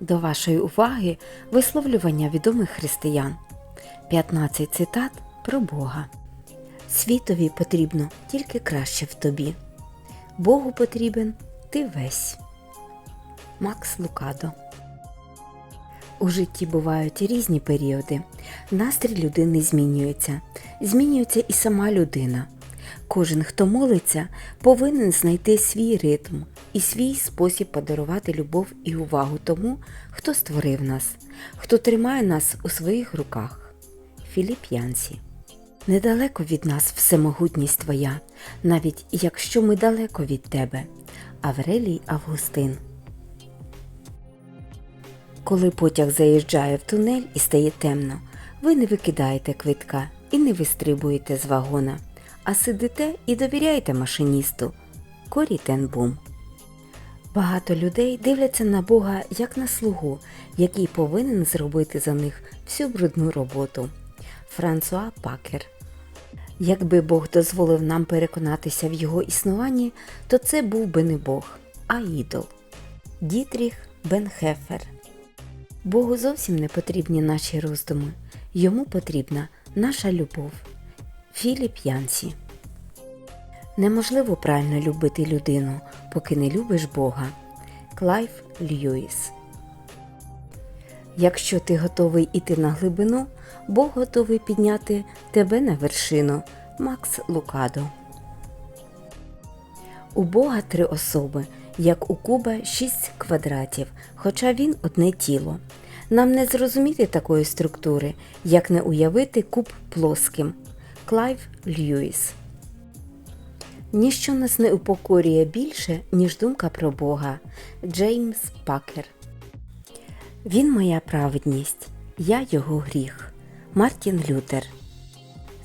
До вашої уваги висловлювання відомих християн. 15 цитат про Бога. Світові потрібно тільки краще в тобі. Богу потрібен ти весь. Макс Лукадо. У житті бувають різні періоди. Настрій людини змінюється. Змінюється і сама людина. Кожен, хто молиться, повинен знайти свій ритм і свій спосіб подарувати любов і увагу тому, хто створив нас, хто тримає нас у своїх руках. Філіп Янсі. Недалеко від нас всемогутність Твоя, навіть якщо ми далеко від Тебе. Аврелій Августин. Коли потяг заїжджає в тунель і стає темно, ви не викидаєте квитка і не вистрибуєте з вагона, а сидите і довіряєте машиністу. Корі Тенбум. Багато людей дивляться на Бога як на слугу, який повинен зробити за них всю брудну роботу. Франсуа Пакер. Якби Бог дозволив нам переконатися в його існуванні, то це був би не Бог, а ідол. Дітріх Бенхефер. Богу зовсім не потрібні наші роздуми. Йому потрібна наша любов. Філіп Янсі. Неможливо правильно любити людину, поки не любиш Бога. Клайв Льюіс. Якщо ти готовий іти на глибину, Бог готовий підняти тебе на вершину. Макс Лукадо. У Бога три особи, як у куба шість квадратів, хоча він одне тіло. Нам не зрозуміти такої структури, як не уявити куб плоским. Клайв Льюіс. Ніщо нас не упокорює більше, ніж думка про Бога. Джеймс Пакер. Він моя праведність, я його гріх. Мартін Лютер.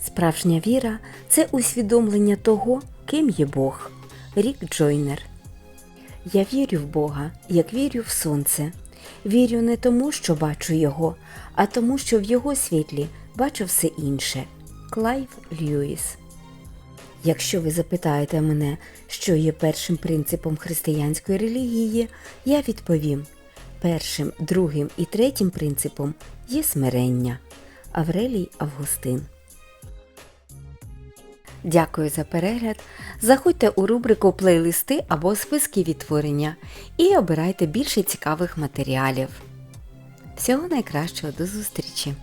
Справжня віра це усвідомлення того, ким є Бог. Рік Джойнер. Я вірю в Бога, як вірю в сонце. Вірю не тому, що бачу його, а тому, що в його світлі бачу все інше. Клайв Льюіс. Якщо ви запитаєте мене, що є першим принципом християнської релігії, я відповім: першим, другим і третім принципом є смирення. Аврелій Августин. Дякую за перегляд. Заходьте у рубрику Плейлисти або списки відтворення і обирайте більше цікавих матеріалів. Всього найкращого до зустрічі!